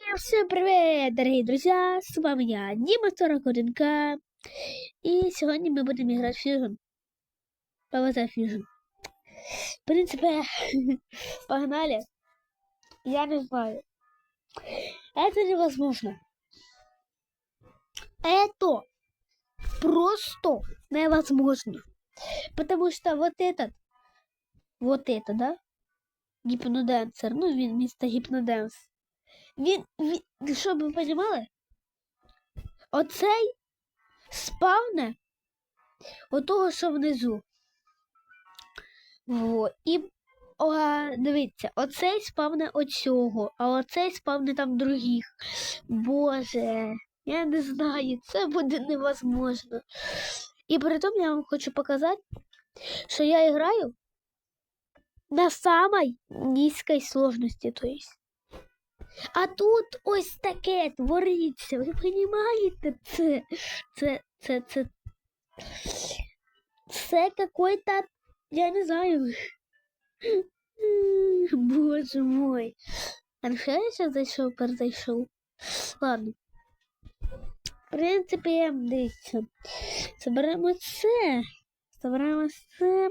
Всем привет, дорогие друзья! С вами я, Дима 41К. И сегодня мы будем играть в Fusion. PvZ Fusion. В принципе, погнали. Я не знаю. Это невозможно. Это просто невозможно. Потому что вот этот, вот это, да? Гипноденсер, ну він місто гіпноденс. Він, він, щоб ви розуміли, оцей спавне отого, що внизу. Во. І о, дивіться, оцей спавне оцього, а оцей спавне там других. Боже, я не знаю, це буде невозможно. І при тому я вам хочу показати, що я граю на самой низькій сложності, то есть. А тут ось таке твориться. Ви розумієте? Це, це, це, це, це какой-то, я не знаю. Боже мой. А що я зараз зайшов, перезайшов? Ладно. В принципі, дивіться. Заберемо це. Заберемо це.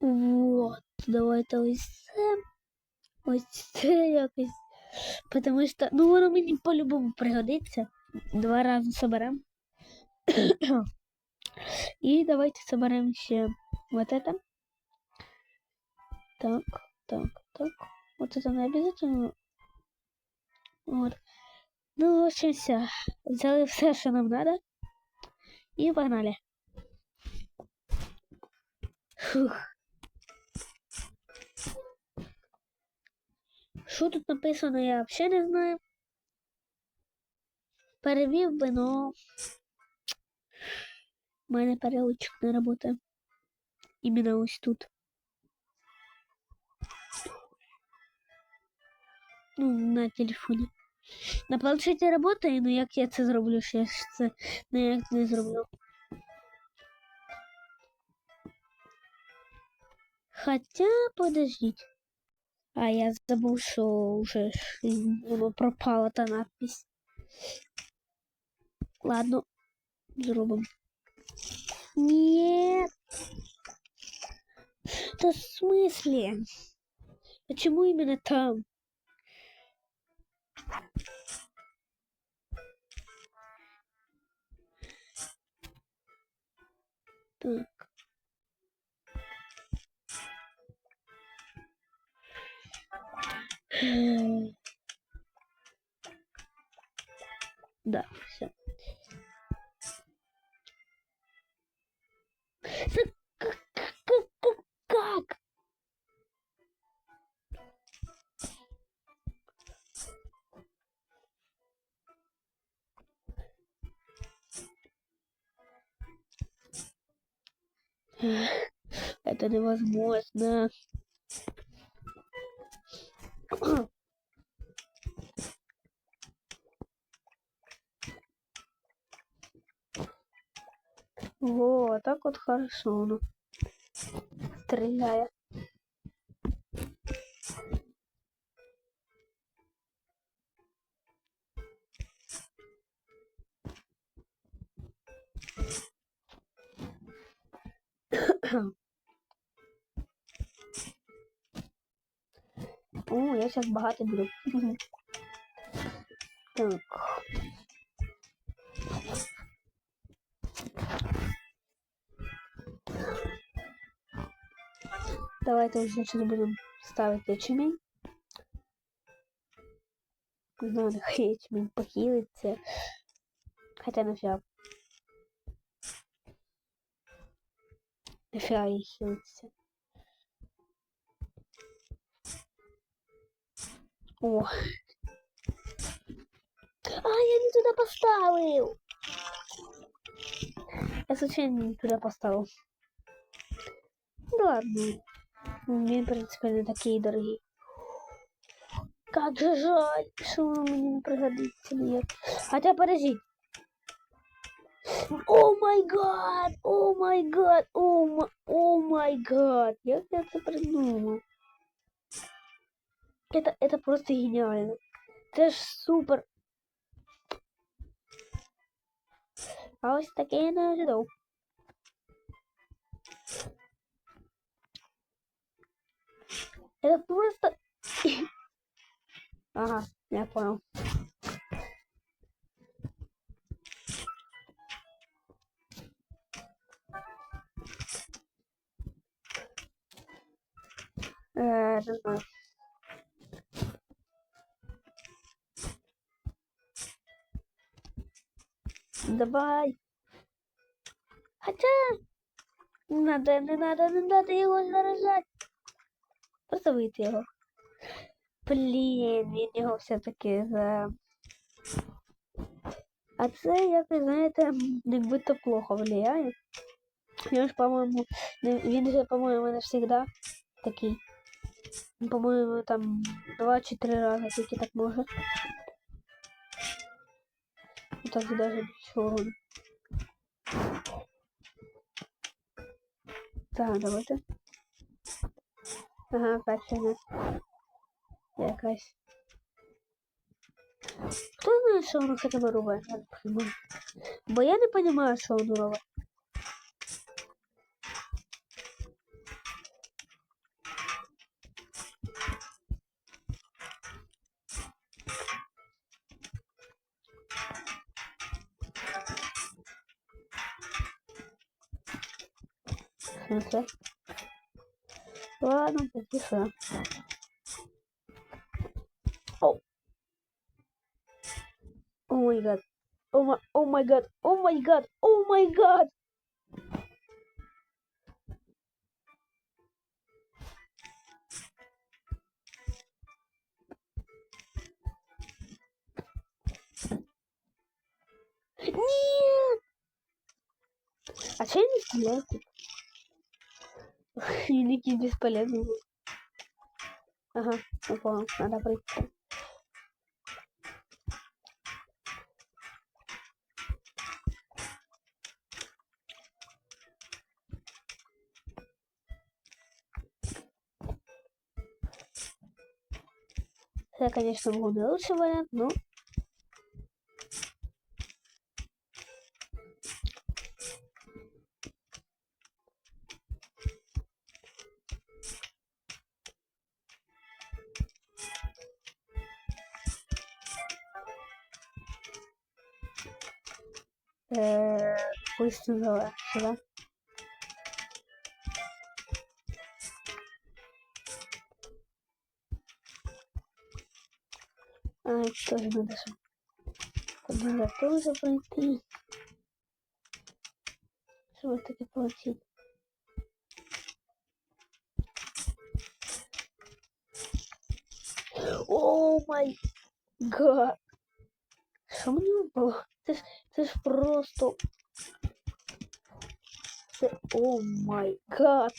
Вот. Давайте ось це. Ось це якось. Потому що, ну воно мені по-любому пригодиться. Два рази соберемо. І давайте соберемо ще вот это. Так, так, так. Вот это не обязательно. Вот. Ну, в общем, все. Взяли все, що нам надо. І погнали. Фух. Що тут написано, я взагалі не знаю. Перевів би, но у мене переводчик не працює. Іменно ось тут. Ну, на телефоні. На планшеті працює, але як я це зроблю, ще я ж це ніяк не зроблю. Хотя, подождите. А я що вже воно пропала та надпись. Ладно, зробимо. Нет. Да в смысле? Почему именно там? Так. Да, все. Как? Это невозможно. Так вот хорошо оно стреляет. О, я сейчас богатый буду. Так. Давайте вже зараз будемо ставити ячмінь. Знову нехай ячмінь похилиться. Хоча нафіга. Нафіга їй хилиться. О. А, я не туда поставил. Я случайно не туда поставил. Ну ладно. Він, в принципі, не такий дорогий. Как же жаль, що воно мені не пригодиться ніяк. Хотя подожди. О май гад! О май гад! О май, о май гад! Як я це придумал? Это, это просто гениально. Це ж супер. А ось таке я не ожидав. Это просто... Ага, я понял. Э, знаю. Давай. Хотя... Надо, не надо, не надо его заражать. Просто вийти його. Блін, він його все-таки за. А це, як ви знаєте, нібито плохо влияє. Він ж, по-моєму, не- він же, по-моєму, не завжди такий. Він, По-моєму, там два чи три рази тільки так може. І так даже більше урону. Так, давайте. Ага, бачення. Якась. Хто знає, що воно хоча б робить? Бо я не розумію, що воно робить. Окей. Ладно, що. О. Май гад. О май, гад. О май гад. О май гад. Нет! А че не стреляют? Великий бесполезный был. Ага, я понял, надо пройти. Это, конечно, был лучший вариант, но... Сюда, сюда. А, это тоже надо же. Надо тоже пройти. Чтобы таки получить. О май гад. Що мені випало? Це ж, це ж просто. Це о май гад.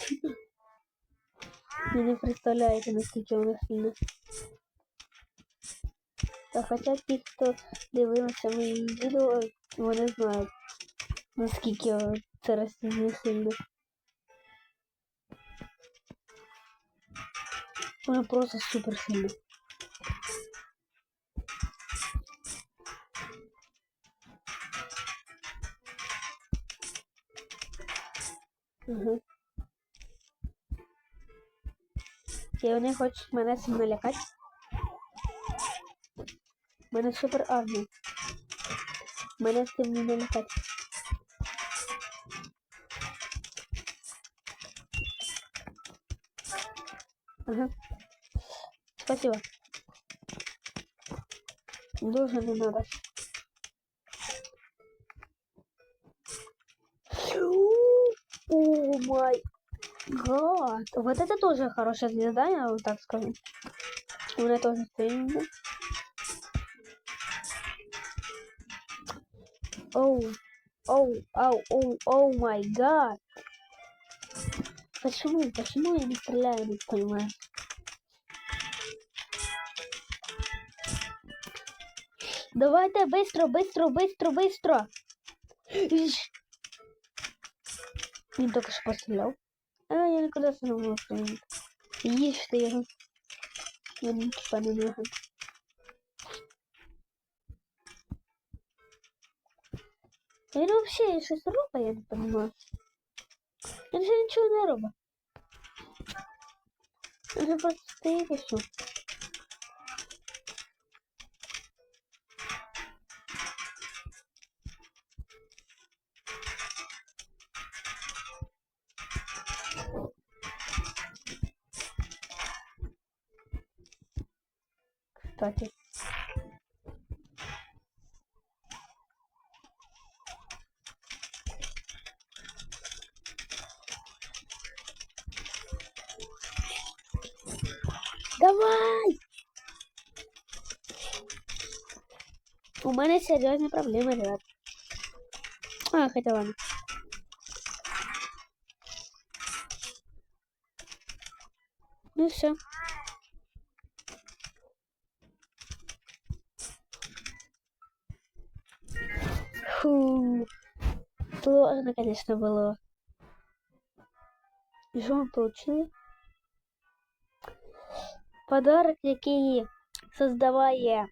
Ви не представляєте, наскільки воно сильно. Та хоча ті, хто дивилися мої відео, вони знають, наскільки це ростіння сильно. Воно просто супер сильно. І вони хочуть мене цим налякати. Мене супер армія. Мене цим не налякати. Ага. Спасибо. Дуже не надо. О май гад. Вот это тоже хорошая звезда, я вам так скажу. У меня тоже сильно. Оу, оу, оу, оу, оу май гад. Почему, почему я не стреляю, не понимаю. Давайте быстро, быстро, быстро, быстро. Ищ. Він тільки що постріляв. А, я никуда сразу не могу. Есть что я. Я не понимаю. Я вообще я что-то роба, я не понимаю. Это же ничего не роба. Это просто стоит и все. Кстати. Давай! У мене серйозні проблеми, ребят. А, хотя ладно. Ну все. Сложно, конечно, было. І що ми получили? Подарок, який создаває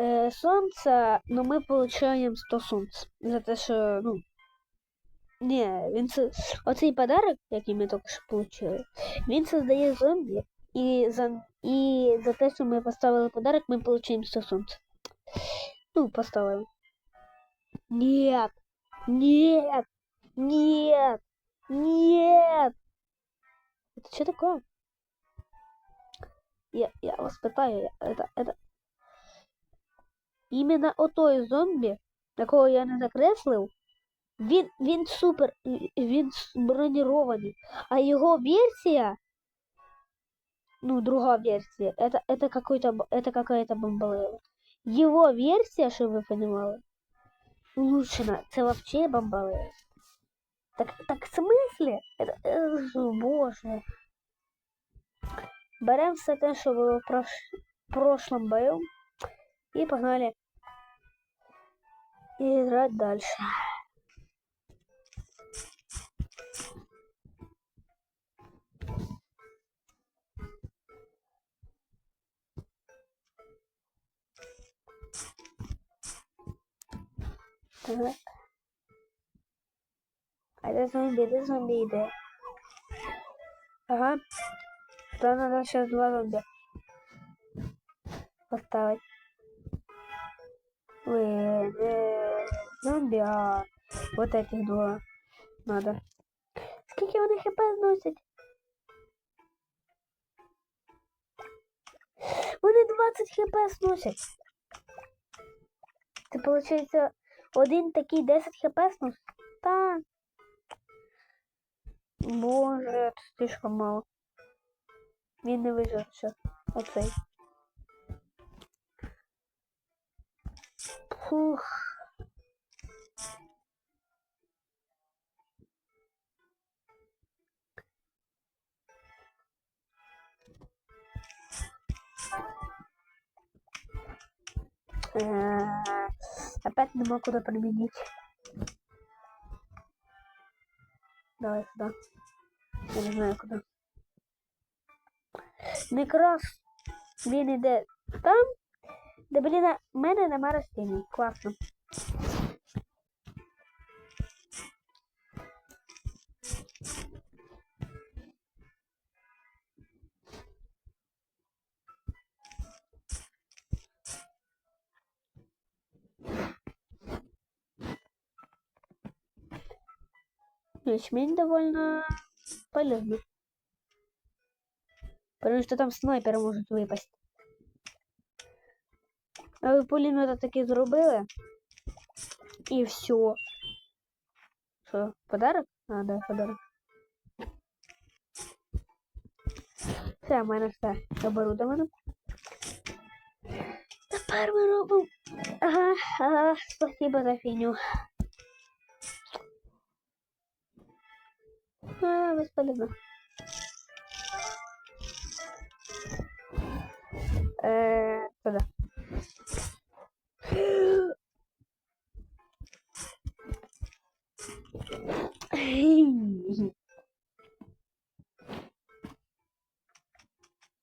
е, сонце, но ми получаємо 100 сонць. За те, що, ну. Ні, він це. Оцей подарок, який ми тільки що получили, він создає зомбі, і за, і за те, що ми поставили подарок, ми получаємо 100 сонць. Ну, поставили. Нет! Нет! Нет! Нет! Это что такое? Я, я вас питаю, я- это, это... Іменно отой зомбі, якого я не закреслив, він, він супер, він с- бронірований, а його версія, ну, друга версия, это, это какой-то, б- это какая-то бомбалева. Его версия, щоб ви понимали, улучшена, це вообще бомбалева. Так, так в смысле? Это, э, ж, боже. Берем все те, що було в прош... прошлом бою. І погнали. І грати далі. Так. А де зомбі, де зомбі йде? Ага. То надо сейчас два зомби поставить. Ой, э, зомби, а вот этих два надо. Скільки вони хп зносять? Вони 20 хп зносять. Це виходить один такий 10 хп сносить? Так. Боже, це слишком мало. Він не вижив все. Оцей. Фух. Э, Опять не могу куда применить. Давай сюда. Я не знаю куди. Некрас він іде там, де, блін, в мене нема растінь. Класно. Ячмень довольно полезно. Потому что там снайпер может выпасть. А ви пулемета таки зробили? І все. Що, подарок? А, да, подарок. Все, в мене все оборудовано. Тепер ми. Ага, ага, спасибо за фігню. А, бесполезно. Э, туда.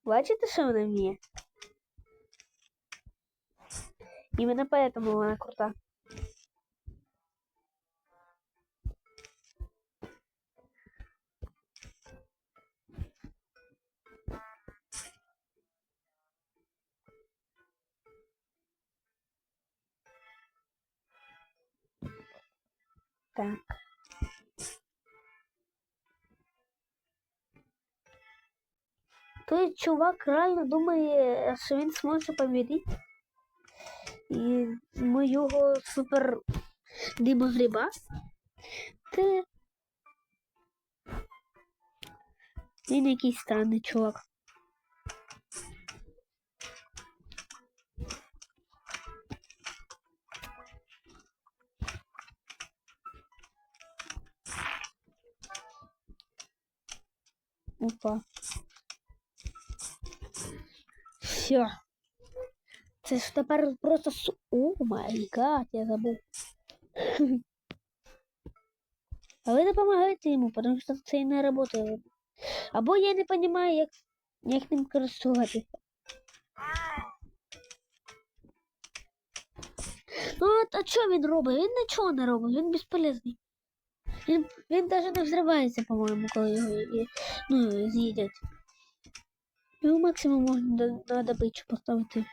Бачите, що вона вміє? Іменно поэтому вона крута. Так. Той чувак реально думає, що він зможе помірити. І ми його супер димогріба. Та він якийсь странний чувак. Опа. Все. Це ж тепер просто су... О май гад, я забув. А ви допомагаєте йому, тому що це і не працює. Або я не розумію, як, як ним користуватися. Ну, от, а що він робить? Він нічого не робить, він безполезний. Він, він навіть не взривається, по-моєму, коли його є- ну, з'їдять. Його максимум можна до- на добичу поставити.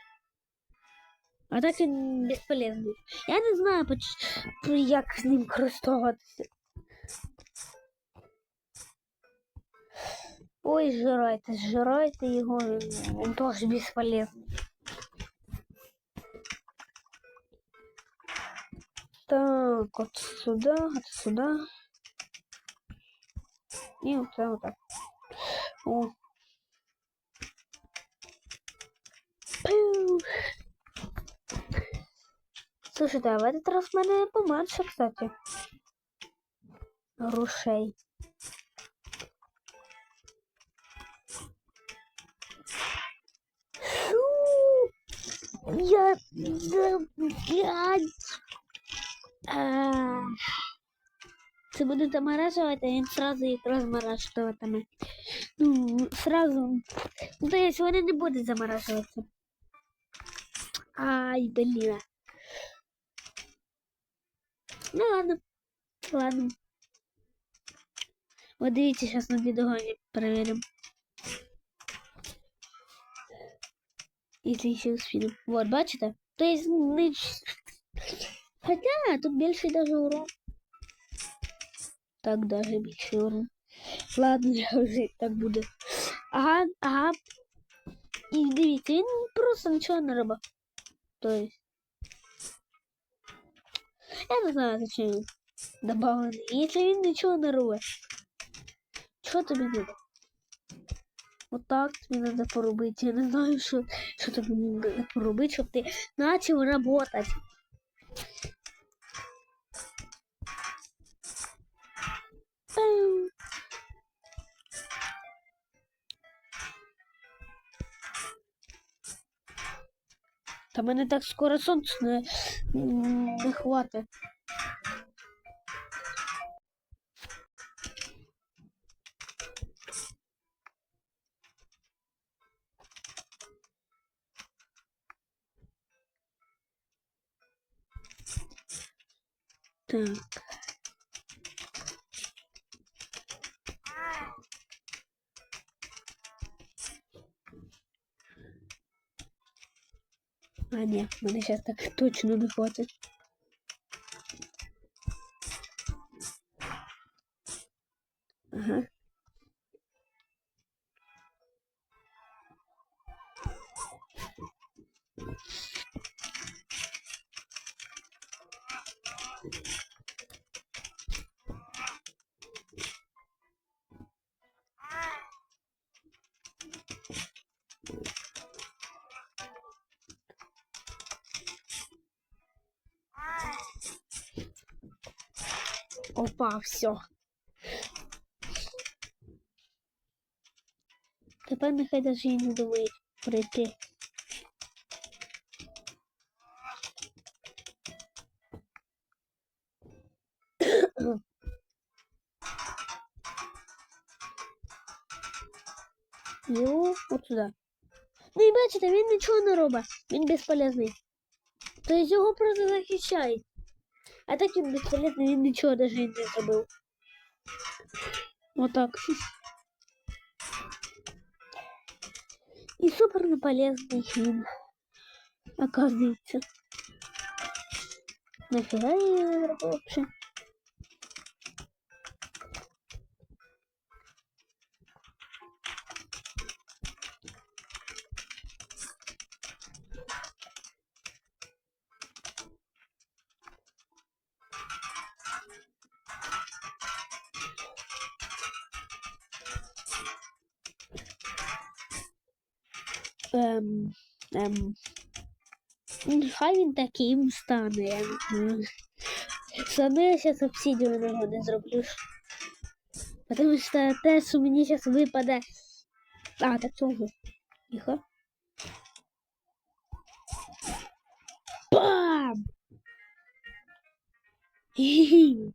А так він безполезний. Я не знаю, поч- як з ним користуватися. Ой, жирайте, жирайте його, він, він теж безполезний. Так, от сюди, от сюди. І оце отак. О. Слушайте, а в этот раз в мене поменше, кстати. Грошей. Я... блядь. Це буде замораживать, а він сразу їх розморажуватиме. Ну, сразу. Ну, то есть вони не будуть заморажуватися. Ай, блин. Ну ладно. Ладно. Вот дивіться, сейчас на бідогоні проверим. Если еще успеем. Вот, бачите? То есть, не... Хотя, тут більший даже урон. Так даже більший урон. Ладно, я вже і так буде. Ага, ага. І дивіться, він просто нічого не робить. То есть. Я не знаю, зачем він добавлений. Якщо він нічого не робить. Що тобі треба? Вот так тобі треба поробити. Я не знаю, що, що тобі треба поробити, щоб ти почав работать. Та мене так скоро сонце не, не хватить. Так. Ні, мене зараз так точно не хватить. Ага. Опа, все. Тепер нехай даже і не думає прийти. Йо, от сюди. Ну і бачите, він нічого не робить. Він безполезний. Тобто його просто захищають. А так він безполезний, він нічого даже і не зробив. Вот так. И супер неполезный фильм. Оказывается. Нафига я его вообще? Ем, ем, хай він таким стане. я не. Все я зараз нього не зроблю. Потому що те, що мені зараз випаде. А, так цього. Тихо. Бам!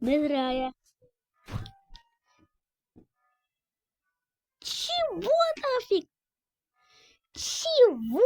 Не зря я. Чего нафиг? Чего?